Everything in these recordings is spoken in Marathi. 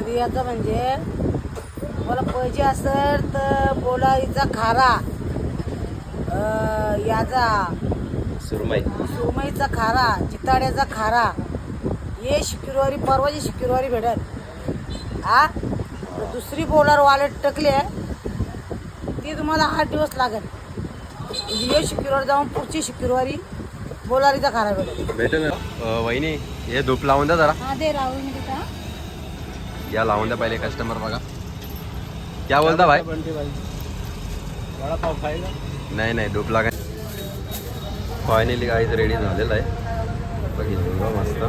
तर याचं म्हणजे मला पाहिजे असेल तर बोलाईचा खारा. अं, याचा. सुरमई. सुरमईचा खारा चिताड्याचा खारा. हे शुक्रवारी परवाची शुक्रवारी भेटल. हा तर दुसरी बोलार वालेट टकली आहे. ती तुम्हाला आठ दिवस लागेल. म्हणजे हे शुक्रवार जाऊन पुढची शुक्रवारी बोलारीचा खारा भेटेल. भेटेल वहिनी हे धूप लावून द्या जरा. हा दे तिथं या लावून द्या पहिले कस्टमर बघा. क्या बोलता भाई? वडापाव खायला नाही नाही धूप लागा फायनली गाईज रेडी झालेला आहे. बघितलं मस्त.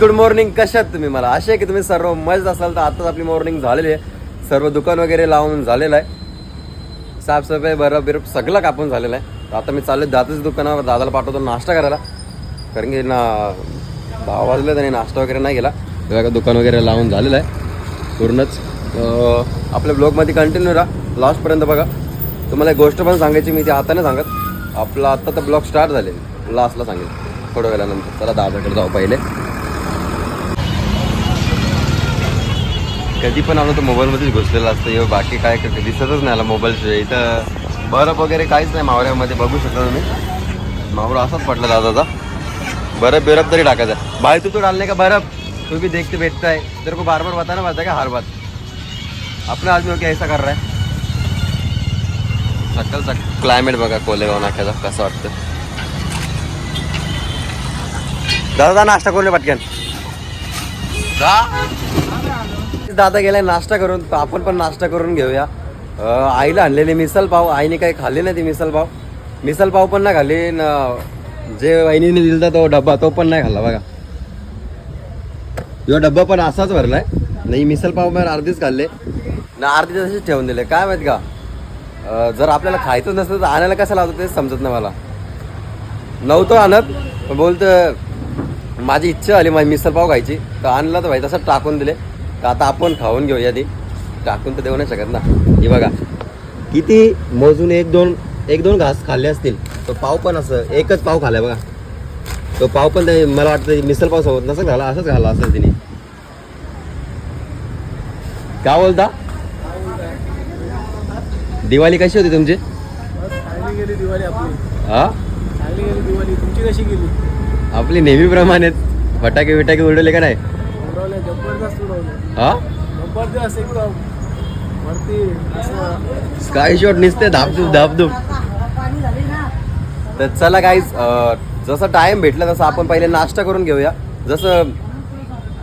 गुड मॉर्निंग कशात तुम्ही? मला असे की तुम्ही सर्व मस्त असाल. तर आताच आपली मॉर्निंग झालेली आहे. सर्व दुकान वगैरे लावून झालेलं आहे. साफसफाई बरं बिरप सगळं कापून झालेलं आहे. तर आता मी चाललो दादाच दुकानावर. दादाला पाठवतो नाश्ता करायला. कारण की ना दहा वाजले त्याने नाश्ता वगैरे नाही केला तेव्हा का दुकान वगैरे लावून झालेलं आहे. पूर्णच आपल्या ब्लॉगमध्ये कंटिन्यू राहा. लास्टपर्यंत बघा. तुम्हाला एक गोष्ट पण सांगायची मी ती हाताने सांगत. आपला आत्ता तर ब्लॉग स्टार्ट झाले. लास्टला सांगेल थोड्या वेळानंतर. चला दादाकडे जाऊ पहिले. कधी पण आलो तर मोबाईलमध्येच घुसलेला असतं. हे बाकी काय करते दिसतच नाही आला मोबाईलशिवाय. इथं बरफ वगैरे काहीच नाही मावऱ्यामध्ये बघू शकता तुम्ही. मावळा असाच पडला दादाचा. बर्फ बिरफ तरी टाकायचा. बाहेर तू तो डालले का बर्फ? तू भी देखते भेटताय. है तेरे को बार बार बताना पड़ता है क्या हर बात अपना आदमी हो ऐसा कर रहा है. सकल सक क्लायमेट बघा कोलेगाव नाक्याचा कसं वाटतं दादा नाश्ता करून पटकन. दादा गेलाय नाश्ता करून तर आपण पण नाश्ता करून घेऊया. आईला आणलेले मिसल पाव आईने काही खाल्ले नाही ती मिसल पाव. मिसल पाव पण नाही खाल्ली न जे वहिनीने दिलता तो डब्बा तो पण नाही खाल्ला बघा. यो डब्बा पण असाच भरलाय. नाही मिसल पाव पण अर्धीच खाल्ले. ना अर्धी तसेच ठेवून दिले. काय माहीत का? जर आपल्याला खायचं नसतं तर आणायला कसं लावतो तेच समजत नाही मला. नव्हतं आणत बोलतं माझी इच्छा आली माझी मिसल पाव खायची. तर आणला तर भाई तसं टाकून दिले. तर आता आपण खाऊन घेऊया ती? टाकून तर देऊ नाही शकत ना. हे बघा किती मोजून एक दोन एक दोन घास खाल्ले असतील तो पाव पण असं एकच पाव खाल्लाय बघा. तो पाव पण ते मला वाटतं मिसल पाव सोबत नसं घाला असंच घाला असं तिने. काय बोलता? दिवाळी कशी होती तुमची? आपली. हा? नेहमीप्रमाणेच. फटाके बिटाके उडवले का नाही? हा? स्काय शॉट निसते धापधूप धापधूप. तर चला काहीच जसं टाइम भेटला तसं आपण पहिले नाश्ता करून घेऊया. जसं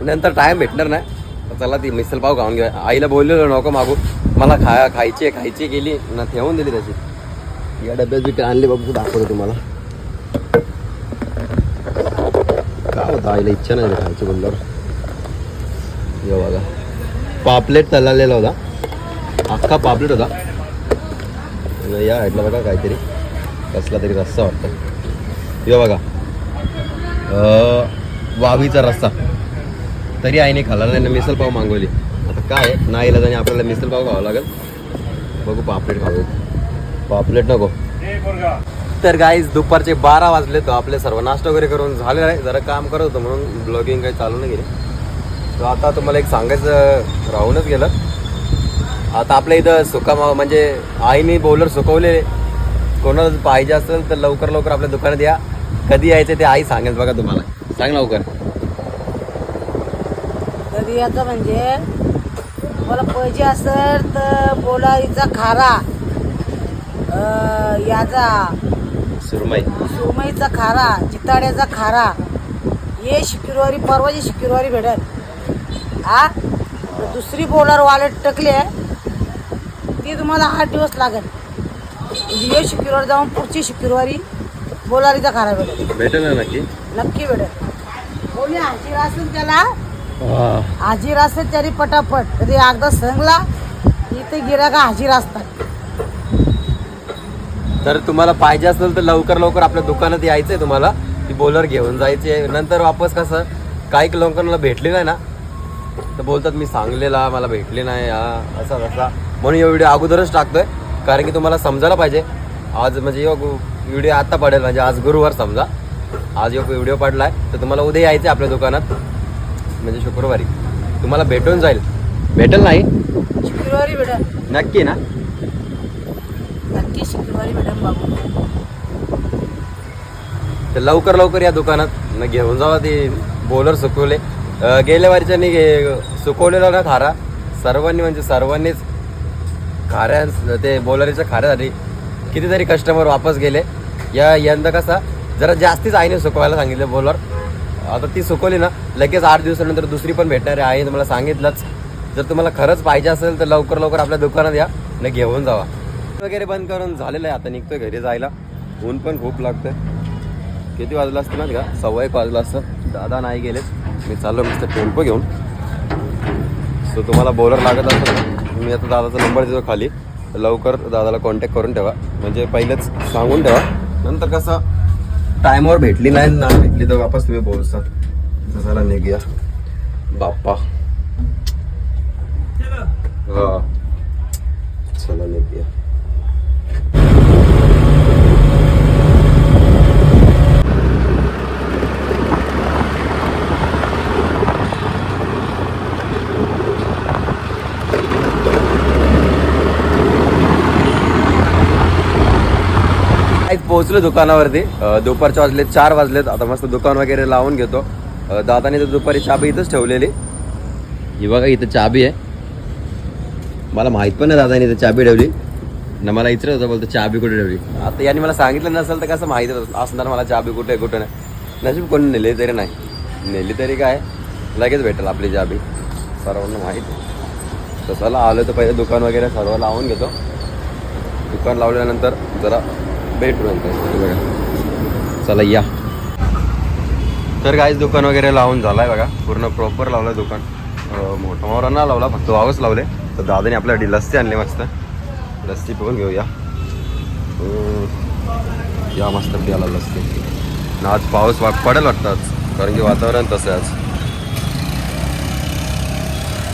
नंतर टाइम भेटणार नाही तर चला ती मिसल पाव खाऊन घेऊया. आईला बोललेलो नको मागू. मला खा खायची खायची गेली ना ठेवून दिली त्याची. या डब्यात बी आणले बघू दाखवतो तुम्हाला. काय होतं आईला इच्छा नाही खायची बोलल्यावर यो बघा. पापलेट तळलेला होता. अख्खा पापलेट होता. या ऐकलं बघा काहीतरी. कसला तरी रस्सा वाटतं यो बघा. वावीचा रस्सा. तरी आईने खाल्ला नाही मिसल पाव मागवली. आता काय? नाही इलाज आणि आपल्याला मिसल पाव खावा लागेल. बघू पापलेट खाऊ. पापलेट नको. तर गाईज दुपारचे बारा वाजले तर आपले सर्व नाश्ता वगैरे करून झाले आहे. जरा काम करत होतं म्हणून ब्लॉगिंग काही चालू नाही गेली तर आता तुम्हाला एक सांगायचं राहूनच गेलं. आता आपल्या इथं सुका म्हणजे आईने बॉलर सुकवले. कोणाला पाहिजे असेल तर लवकर लवकर आपल्या दुकानात या. कधी यायचं ते आई सांगेल बघा तुम्हाला. सांग लवकर. तर याचं म्हणजे मला पाहिजे असेल तर बोलारीचा खारा अं, याचा सुरमई. सुरमईचा खारा चिताड्याचा खारा. हे शुक्रवारी परवाची शुक्रवारी भेटेल. हा? दुसरी बोलार वालेट टकली आहे. ती तुम्हाला आठ दिवस लागेल. म्हणजे हे शुक्रवार जाऊन पुढची शुक्रवारी बोलारीचा खारा भेटेल भेटेल ना नक्की? नक्की भेटेल. कोणी हाजीर असेल त्याला? हाजीर असेल तरी पटापट. तरी एकदा सांगला इथे गिराका हाजीर असतात. तर तुम्हाला पाहिजे असेल तर लवकर लवकर आपल्या दुकानात यायचंय तुम्हाला. ती बोलर घेऊन जायची आहे नंतर वापस कसं काही लोकांना भेटली नाही ना तर बोलतात मी सांगलेला मला भेटले नाही हा असा तसा. म्हणून हा व्हिडिओ अगोदरच टाकतोय कारण की तुम्हाला समजायला पाहिजे. आज म्हणजे यो व्हिडिओ आता पडेल म्हणजे आज गुरुवार समजा. आज यो व्हिडिओ पडलाय तर तुम्हाला उद्या यायचं आपल्या दुकानात म्हणजे शुक्रवारी. तुम्हाला भेटून जाईल. भेटेल नाही? शुक्रवारी भेटेल. नक्की ना? नक्की शुक्रवारी भेटेल बाबू. तर लवकर लवकर या दुकानात. घेऊन जावा ते. बोलर सुकवले. गेल्या वारीच्यानी सुकवलेला ना खारा. सर्वांनी म्हणजे सर्वांनीच खाऱ्या ते बोलारीच्या खाऱ्यासाठी कितीतरी कस्टमर वापस गेले. या यंदा कसा जरा जास्तीच आईने सुकवायला सांगितलं बोलर आता ती सुकवली ना लगेच आठ दिवसानंतर दुसरी पण भेटणार आहे तुम्हाला सांगितलंच. जर तुम्हाला खरंच पाहिजे असेल तर लवकर लवकर आपल्या दुकानात या न घेऊन जावा. वगैरे बंद करून झालेलं आहे आता निघतोय घरी जायला. ऊन पण खूप लागतंय. किती वाजलं असतं ना का? सव्वा एक वाजलं असतं. दादा नाही गेलेच मी चाललो मस्त टेम्पो घेऊन. सो तुम्हाला बोलर लागत असेल मी आता दादाचा नंबर देतो खाली. लवकर दादाला कॉन्टॅक्ट करून ठेवा. म्हणजे पहिलेच सांगून ठेवा. नंतर कसं टायमावर भेटली नाही ना भेटली तर वापस तुम्ही बोलसा तर चला निघूया. बाप्पा. हा. चला निघूया. आज पोहोचलो दुकानावरती. अं, दुपारचे वाजले चार वाजलेत. आता मस्त दुकान वगैरे लावून घेतो. दादाने तर दुपारी चाबी इथंच ठेवलेली. ही बघा इथं चाबी आहे. मला माहीत पण नाही दादाने इथं चाबी ठेवली. ना मला इचरत होतं बोलतो चाबी कुठे ठेवली? आता यांनी मला सांगितलं नसेल तर कसं माहीत असणार मला चाबी कुठे आहे, कुठे नाही. नशीब कोणी नेली तरी नाही. नेली तरी काय? लगेच भेटेल आपली चाबी. सर्वांना माहीत चला आलो तर पहिले दुकान वगैरे सर्व लावून घेतो. दुकान लावल्यानंतर जरा हे बघा. चला या. तर काहीच दुकान वगैरे लावून झालाय बघा. पूर्ण प्रॉपर लावलं दुकान. अं, मोठा मोठा ना लावला फक्त वावच लावले. तर दादाने आपल्यासाठी लस्सी आणली मस्त. लस्सी पिऊन घेऊया. या मस्त प्याला लस्सी. आणि आज पाऊस वा पडेल वाटतं. आज कारण की वातावरण तसं आहे आज.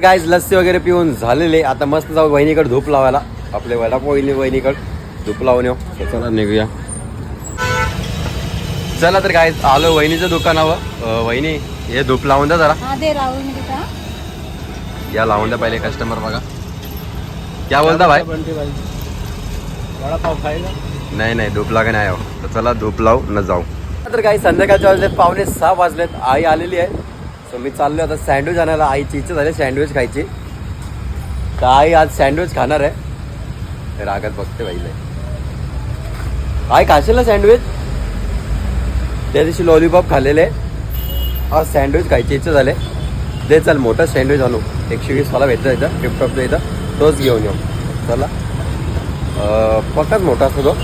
गाईज लस्सी वगैरे पिऊन झालेले. आता मस्त जाऊ वहिनीकडे धूप लावायला. आपले वडापाव वहिनी वहिनीकडे. धूप लावून येऊ. चला निघूया. चला तर काय आलो वहिनीचं दुकानावर वहिनी हे धूप लावून द्या जरा. हा या लावून द्या पहिले कस्टमर बघा. क्या बोलता भाई? नाही नाही धूप लागा नाही हो तर चला धूप लावू न जाऊ. तर काही संध्याकाळचे वाजलेत पावणे सहा वाजलेत. आई आलेली आहे. सो मी चाललो आता सँडविच आणायला. आईची इच्छा झाली सँडविच खायची. तर आई आज सँडविच खाणार आहे. रागात बघते बाईला काय खाशील ना सँडविच त्या दिवशी लॉलीपॉप खाल्लेले. आज सँडविच खायची इच्छा झाले. दे चल मोठं सँडविच आणू. एकशे वीसवाला भेटतं इथं फिफ्ट इथं. तोच घेऊन येऊ. चला. अं, पक्काच मोठा असतो तो.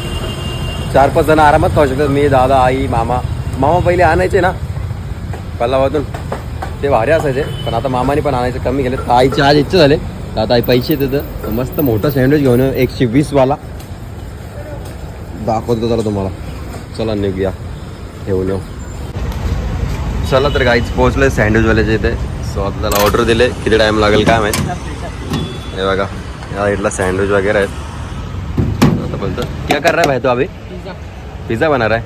चार पाच जण आरामात खाऊ शकतात. मी दादा आई मामा. मामा पहिले आणायचे ना. पल्लावातून. ते भारी असायचे. पण आता मामाने पण आणायचे. कमी केले तर आईची आज इच्छा झाले. तर आता आई पैसे देतं. मस्त मोठा सँडविच घेऊन येऊ. एकशे वीसवाला दाखवतो चला तुम्हाला. चला निघूया. ठेवून येऊ. चला तर काहीच पोहोचले सँडविचवाल्याच्या इथे. सो आता त्याला ऑर्डर दिले. किती टाईम लागेल काय माहीत? हे बघा. या इथला सँडविच वगैरे आहेत. आता बोलतो. क्या कर रहा है भाई तो अभी? पिझ्झा बना रहा है.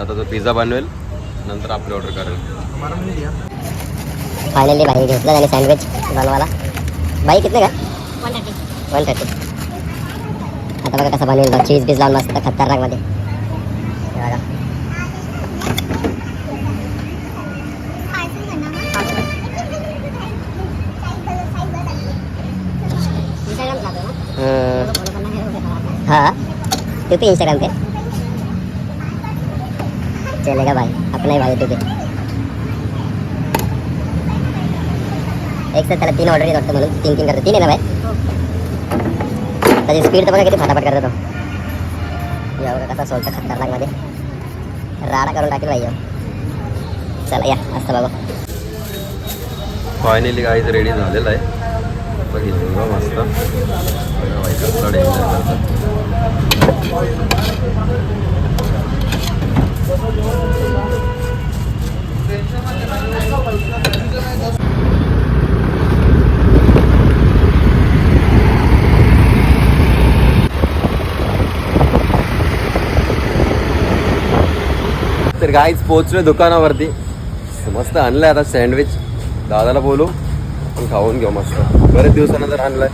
आता तो पिझ्झा बनवेल. नंतर आपली ऑर्डर करेल. फायनली भाई घेतलं त्याने सँडविच बनवायला. भाई कितने का? वन थर्टी वन थर्टी आता बघा कसं बनवेल बघ. चीज़ लावून मस्त खतरनाकमध्ये हे हम्म. हाँ. तू इंस्टाग्राम पे चलेगा भाई अपना ही भाई तू भी एक साथ त्याला तीन ऑर्डर येत वाटतं म्हणून. तीन तीन करतो. तीन आहे ना भाई त्याची स्पीड तर बघा किती फटाफट करतो तो. बघा कसा सोलतं खतरनाकमध्ये राडा करून टाकेल भाई चला या असतं बाबा फायनली काहीच रेडी झालेला आहे. बघितलं मस्त बघा बाई, करतात. तर काहीच पोचलोय दुकानावरती. मस्त आणलंय आता सँडविच दादाला बोलू. आपण खाऊन घेऊ मस्त. बरेच दिवसानंतर आणलाय.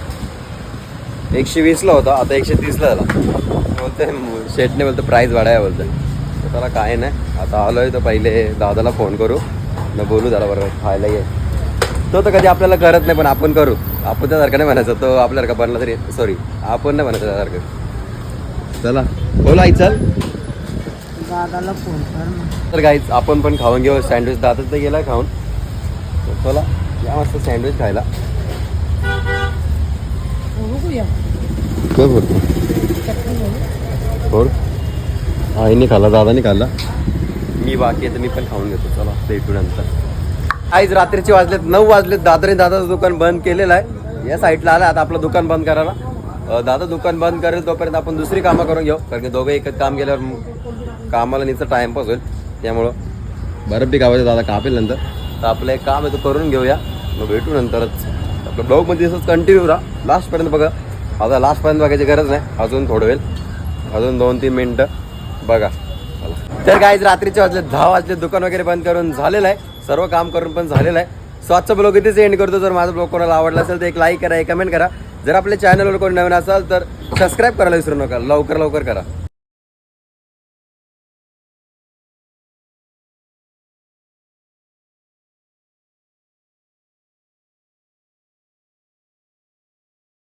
एकशे वीसला होता आता एकशे तीसला झाला. बोलते शेटने बोलतो प्राईस वाढाय बोलते तर त्याला काय नाही आता आलोय तर पहिले दादाला फोन करू. न बोलू त्याला बरोबर खायला ये. तो तर कधी आपल्याला करत नाही पण आपण करू. आपण त्यासारखं नाही म्हणायचं तो आपल्यासारखं बनला तरी सॉरी आपण नाही म्हणायचं त्यासारखं चला बोला आई चल. दादाला फोन कर ना. तर गाईच आपण पण खाऊन घेऊ. सँडविच दादाच तर गेला खाऊन. तर चला या मस्त सँडविच खायला. बघूया. काय बोलतो फोड. आईने खाल्ला दादाने खाल्ला. मी बाकी आहे तर मी पण खाऊन घेतो. चला भेटू नंतर. आईच रात्रीचे वाजलेत नऊ वाजलेत. दादाने दादाचं दुकान बंद केलेलं आहे. या साईडला आलं आता आपलं दुकान बंद करायला. अं, दादा दुकान बंद करेल तोपर्यंत आपण दुसरी कामं करून घेऊ. कारण की दोघं एकच काम केल्यावर म- कामाला नुसतं टाइमपास होईल. त्यामुळं बऱ्यापैकी गावाचे दादा कापेल नंतर. तर आपलं एक काम आहे तो करून घेऊया. मग भेटू नंतरच. आपलं ब्लॉगमध्ये असंच कंटिन्यू राहा. लास्टपर्यंत बघा. आता लास्टपर्यंत बघायची गरज नाही. अजून थोडं वेळ अजून दोन तीन मिनटं बघा. तर काय रात्रीचे वाजले दहा वाजले दुकान वगैरे बंद करून झालेलं आहे. सर्व काम करून पण झालेलं आहे. सो आजचा ब्लॉग इथेच एंड करतो. जर माझा ब्लॉग कोणाला आवडला असेल तर एक लाईक करा एक कमेंट करा. जर आपल्या चॅनलवर कोणी नवीन असाल तर सबस्क्राईब करायला विसरू नका. लवकर लवकर करा.